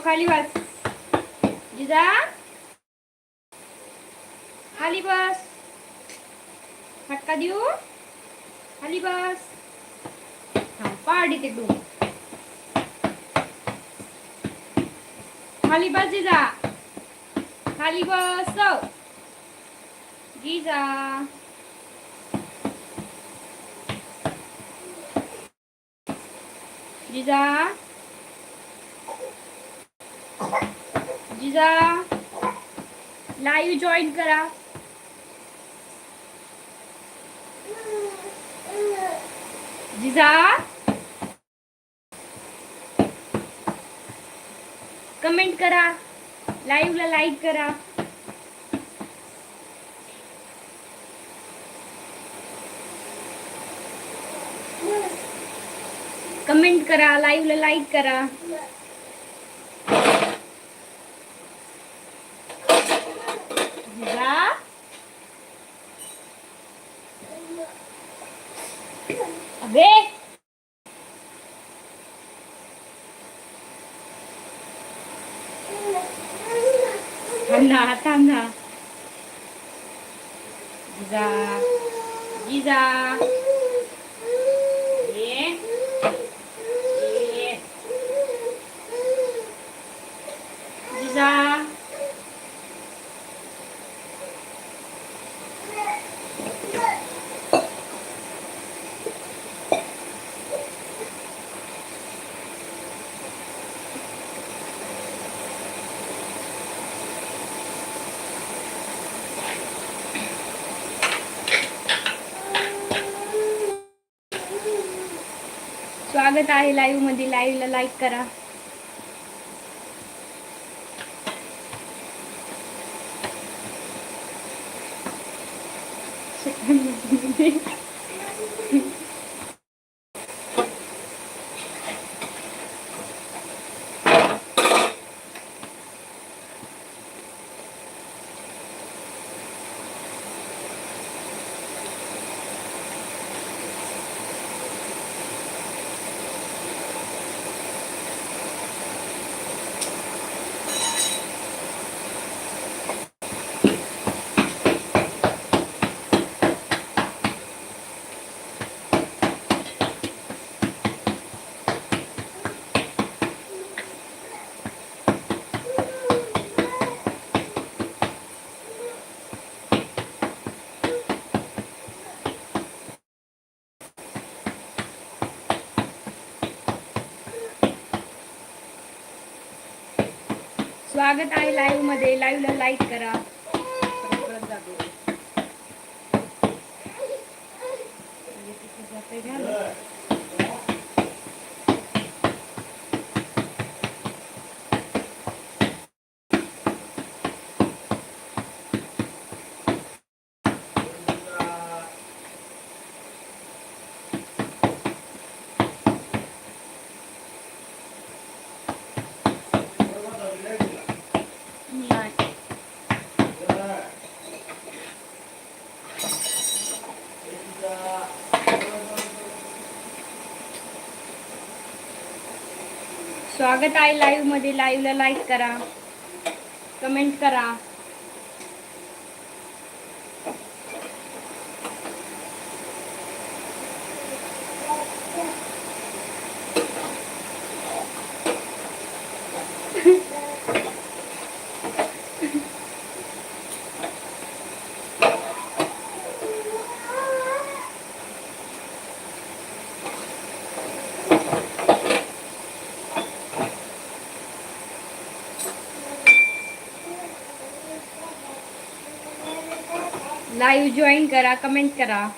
ખાલી બસ જીજા ખાલી બસ ફટકા દઉં ખાલી બસ હા પાડી દીધું ખાલી બસ જીજા ખાલી બસ સૌ જીજા જીજા जिजा लाईव्ह जॉईन करा. जिजा? कमेंट करा. लाईव्हला लाईक करा. कमेंट करा. लाईव्हला लाईक करा जिजा अबे थांब ना थांब ना जिजा जिजा ये ये आहे लाईव्हमध्ये लाईव्हला लाईक करा. स्वागत आहे लाईव्हमध्ये. लाईव्हला लाईक करा. म्हणजे नाही. स्वागत आहे लाईव्हमध्ये. लाईव्हला लाईक करा. कमेंट करा. लाईव्ह जॉईन करा कमेंट करा.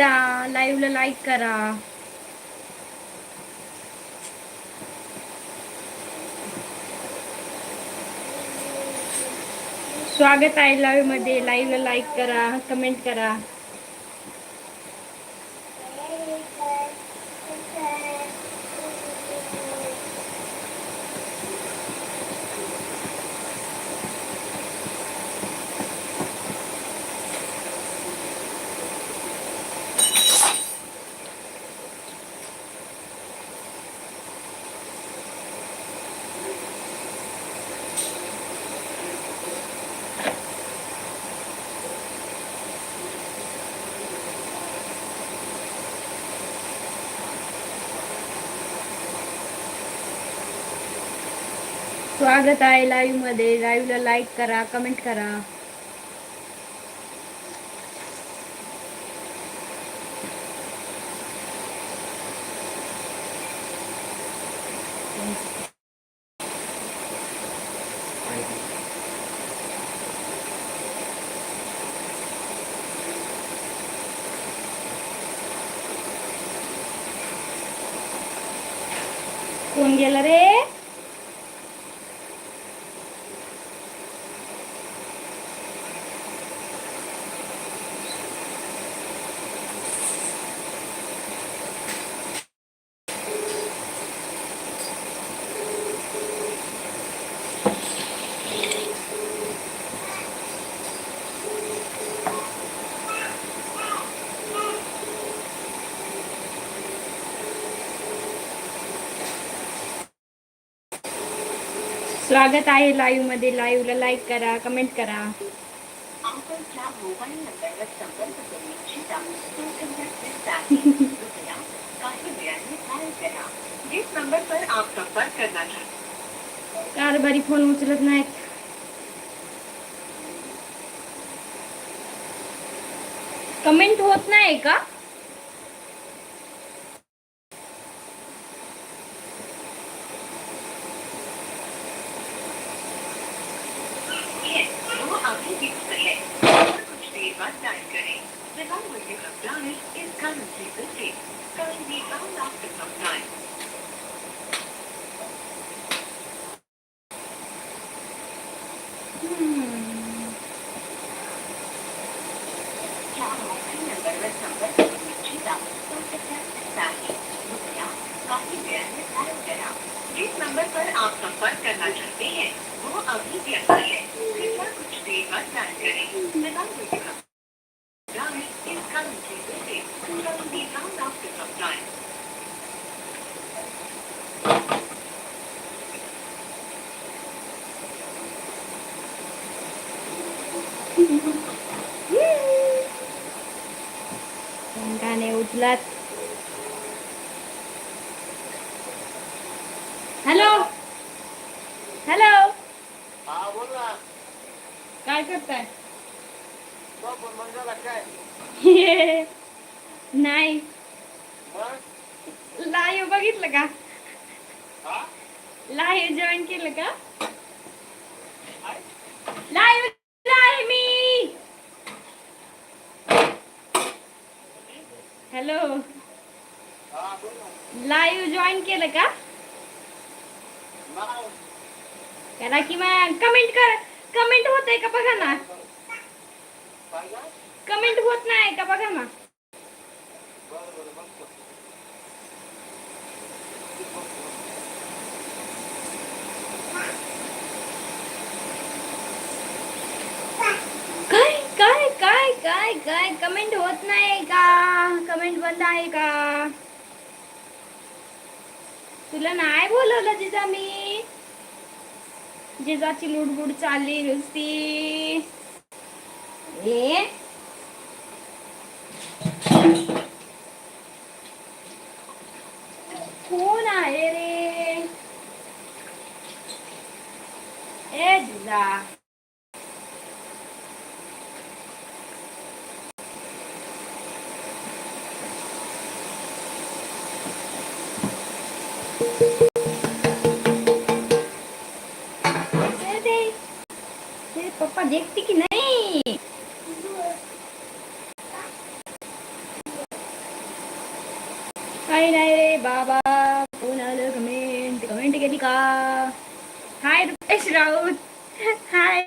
करा लाईव्हला लाईक करा. स्वागत आहे लाईव्हमध्ये. लाईव्हला लाईक करा कमेंट करा. स्वागत आहे लाईव्हमध्ये. लाईव्हला लाईक करा कमेंट करा कोण गेला रे स्वागत आहे लाईव्हमध्ये. लाईव्हला लाईक करा कमेंट करा. कारभारी फोन उचलत नाहीत. कमेंट होत नाही का? वो अभी व्यस्त है और कुछ देर बाद डायल करें The number you have dialed is currently busy. Kindly dial after some time. गाणे उचलत. हॅलो? हॅलो? बोल ना. काय करताय? नाही. लाईव्ह बघितलं का? लाईव्ह जॉईन केलं का? लाईव्ह हॅलो लाइव ज्वाइन के? जॉईन केलं का मग कमेंट कर. कमेंट होत का बघा कमेंट होत नाही का बघा ना? काय कमेंट होत नाही का? कमेंट बंद आहे का? तुला नाही बोलवलं जिजा मी? जिजाची लुडबुड चालली नुसती. ए? कोण आहे रे? ए जिजा. यश राऊत हाय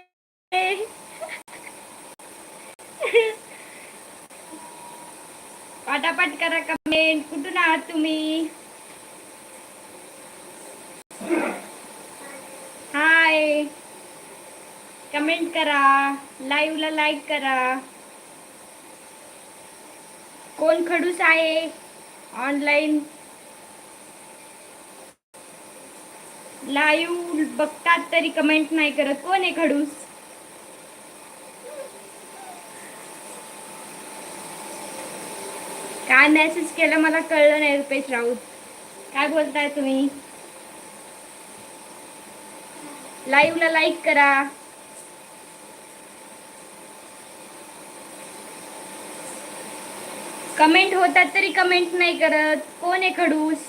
पाटापाट करा कमेंट कुठून आहात तुम्ही? हाय कमेंट करा. लाईव्हला लाईक करा. कोण खडूस आहे? ऑनलाईन लाईव्ह बघतात तरी कमेंट नाही करत. कोण आहे खडूस? काय मेसेज केला मला कळलं नाही रुपेश राऊत. काय बोलताय तुम्ही? लाईव्हला लाईक करा. कमेंट होतात तरी कमेंट नाही करत. कोण आहे खडूस?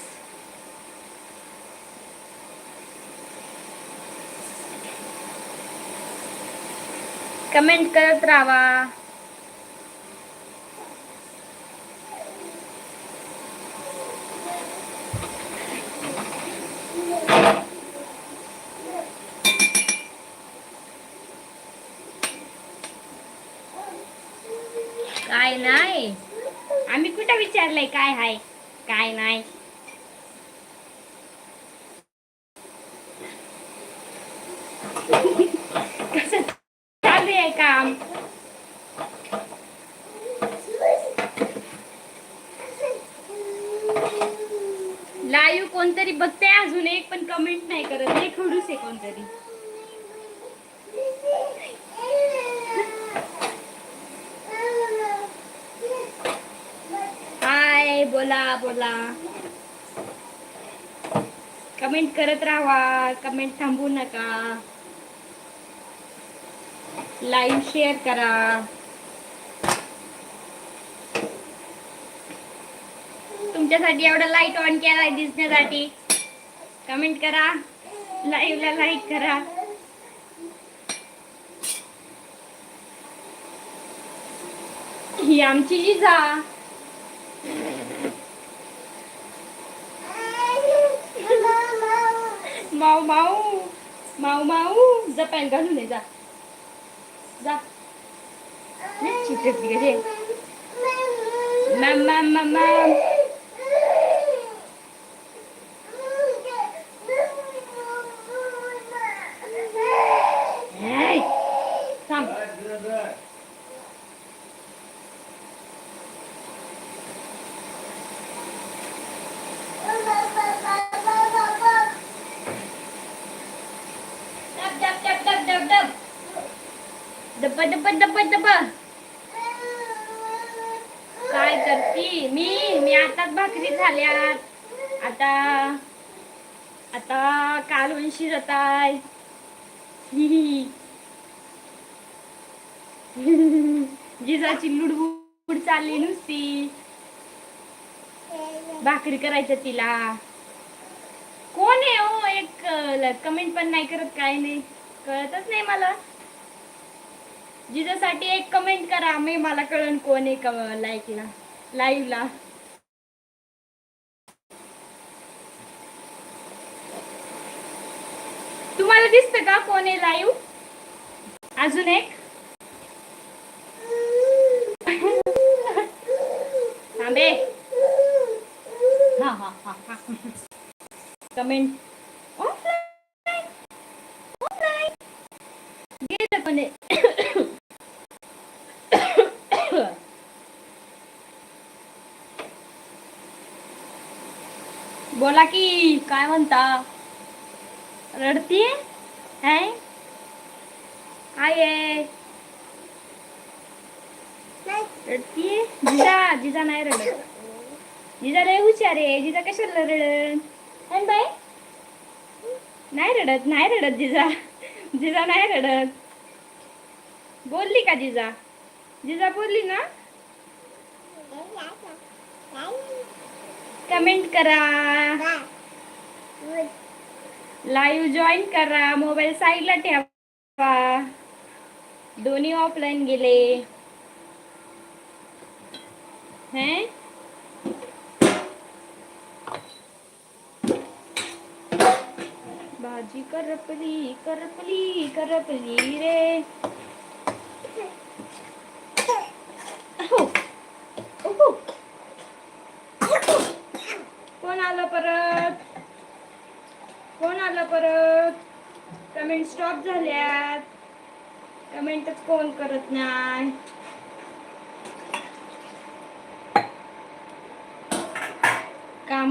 कमेंट करत राहा. काय नाही. आम्ही कुठं विचारलंय काय हाय काय नाही कसं चालू आहे काम लाईव्ह कोणतरी बघते अजून एक पण कमेंट नाही करत हे खडूस आहे कोणतरी हाय बोला बोला. कमेंट करत राहा कमेंट थांबू नका. लाईव्ह शेअर करा. तुमच्यासाठी एवढा लाइट ऑन केलाय दिसण्यासाठी. कमेंट करा. लाईव्हला लाईक करा. ही आमची màu mau. Màu mau. Ra pèn cá luôn này ra ra nhất chỉ được gì cái gì? Mam mam mam mam चालली भाकरी करायचं तिला. कोण आहे हो? एक कमेंट पण नाही करत काय नाही. कळतच नाही मला. जिजासाठी एक कमेंट करा. मी मला कळन कोण आहे लाईकला लाईव्हला तुम्हाला दिसतं का कोण आहे लाईव्ह अजून एक? थांबे हा हा हा हा कमेंट ऑफलाईन ऑफलाईन गेलं पण हे. बोला की काय म्हणता रडतीये काय काय आहे रडतीये? जिजा जिजा नाही रडत. जिजा लय हुशार आहे. जिजा कशाला रडत बाय नाही रडत नाही रडत जिजा. जिजा नाही रडत. बोलली का जिजा? जिजा बोलली ना? कमेंट करा. लाईव्ह जॉईन करा. मोबाईल साईडला ठेवा. दोन्ही ऑफलाईन गेले. हैं? बाजी करपली करपली करपली रे। कोण आला परत? कोण आला परत? कमेंट स्टॉप झाल्यात. कमेंटच कोण करत नाही?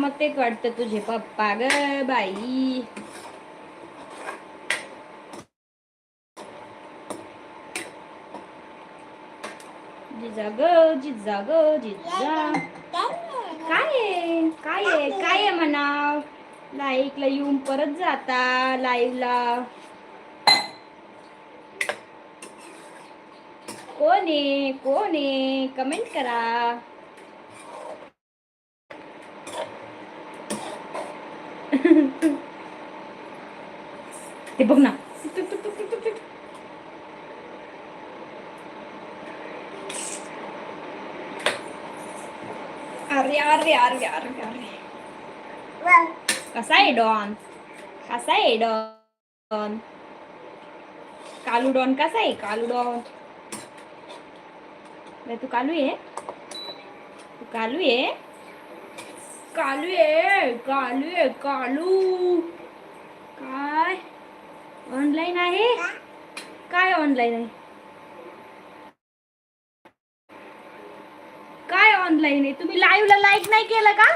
मग ते वाटतं तुझे पप्पा ग बाई. जिजा ग जिजा ग जिजा. काय काय काय म्हणाव? लाईकला येऊन परत जाता लाईव्हला कोण आहे? कोण आहे? कमेंट करा. ते बघ ना अरे अरे अरे अरे अरे कसा आहे डॉन कसा आहे डॉन कालू डॉन कसा आहे कालू डॉन बे, तू कालू आहे तू कालू आहे कालू आहे कालू आहे कालू काय ऑनलाईन आहे? काय ऑनलाईन आहे? काय ऑनलाईन आहे? तुम्ही लाईव्हला लाईक नाही केलं का?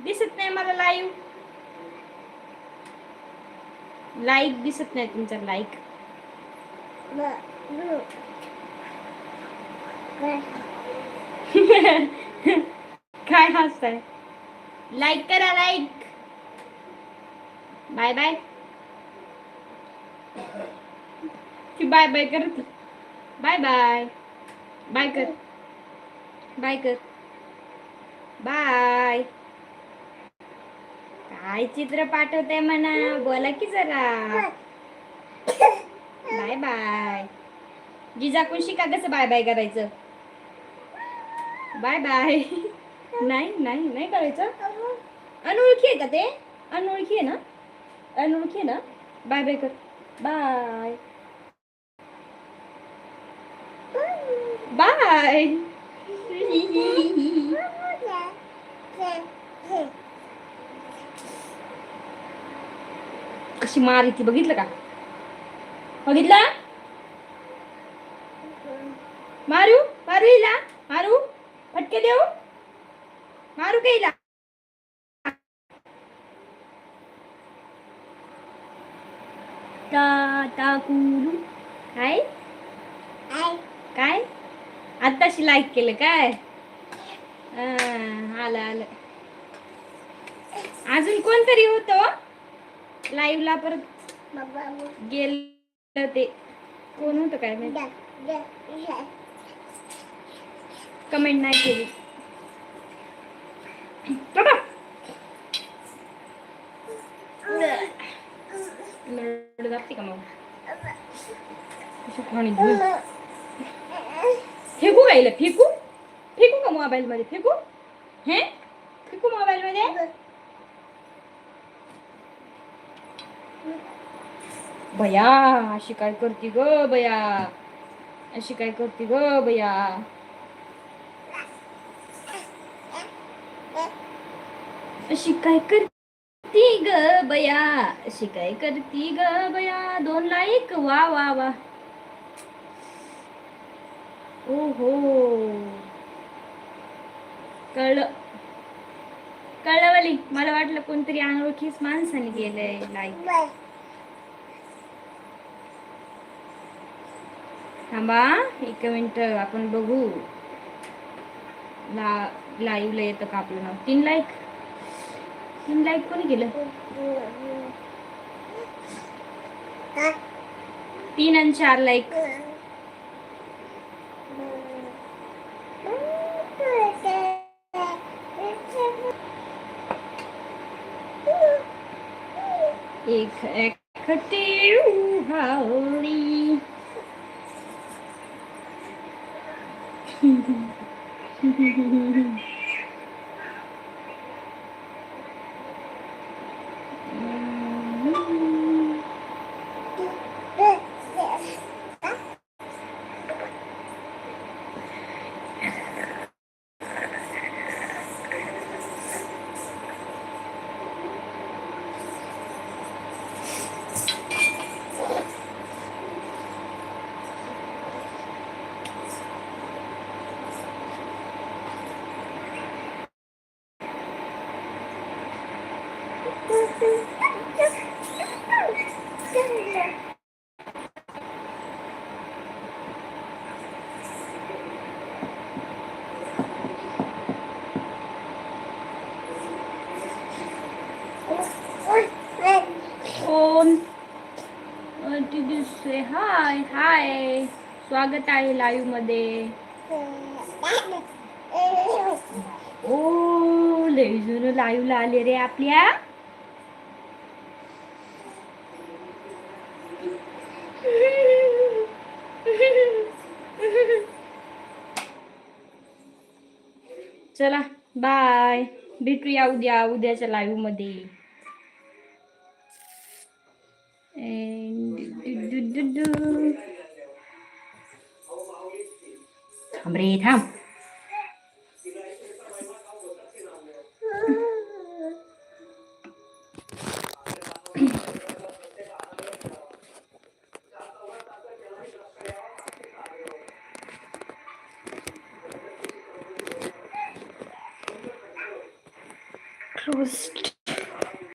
दिसत नाही मला लाईव्ह लाईक दिसत नाही तुमचा लाईक काय हसताय? लाईक करा लाईक बाय बाय. ती बाय बाय करत बाय बाय. बाय कर. बाय कर. बाय. काय चित्र पाठवते म्हणा? बोला की जरा. Bye bye. जिजाकून शिका कसं बाय बाय करायचं? Bye bye. नाही नाही नाही करायचं. अनोळखी आहे का ते? अनोळखी आहे ना? अनोळखी ना. बाय बाय कर बाय बाय कशी मार ती बघितलं का? बघितलं? मारू मारू हिला. मारू फटके देऊ. मारू का हिला? टा टाकूलू काय? काय? आत्ताशी लाईक केलं काय? हा, आलं आलं. अजून कोणतरी होतं लाईव्हला परत गेलं ते. कोण होतं काय माहिती? कमेंट नाही केली. चला. नरड जाते का मग कशी पाणी धुवून. फेकू का हिला फेकू फेकू का मोबाईल मध्ये फेकू हे फेकू मोबाईल मध्ये बया अशी काय करती ग बया अशी काय करती ग बया अशी काय करती ग बया. अशी काय करती ग बया? दोन लाईक वा वा वा. ओहो. कळलं. कळलं वाली मला वाटलं कोणतरी अनोळखीच माणसाने गेलंय लाईक थांबा एक मिनिट आपण बघू. ला लाईव्हला येतं का आपलं नाव? तीन लाईक तीन लाईक कोणी केलं? तीन आणि चार लाईक एक एकटी हावरी स्वागत आहे लाईव्हमध्ये? ओ लय जण लाईव्ह ला आले रे आपल्या. चला बाय भेटूया उद्या उद्याच्या लाईव्हमध्ये. And do do do do. थांब रे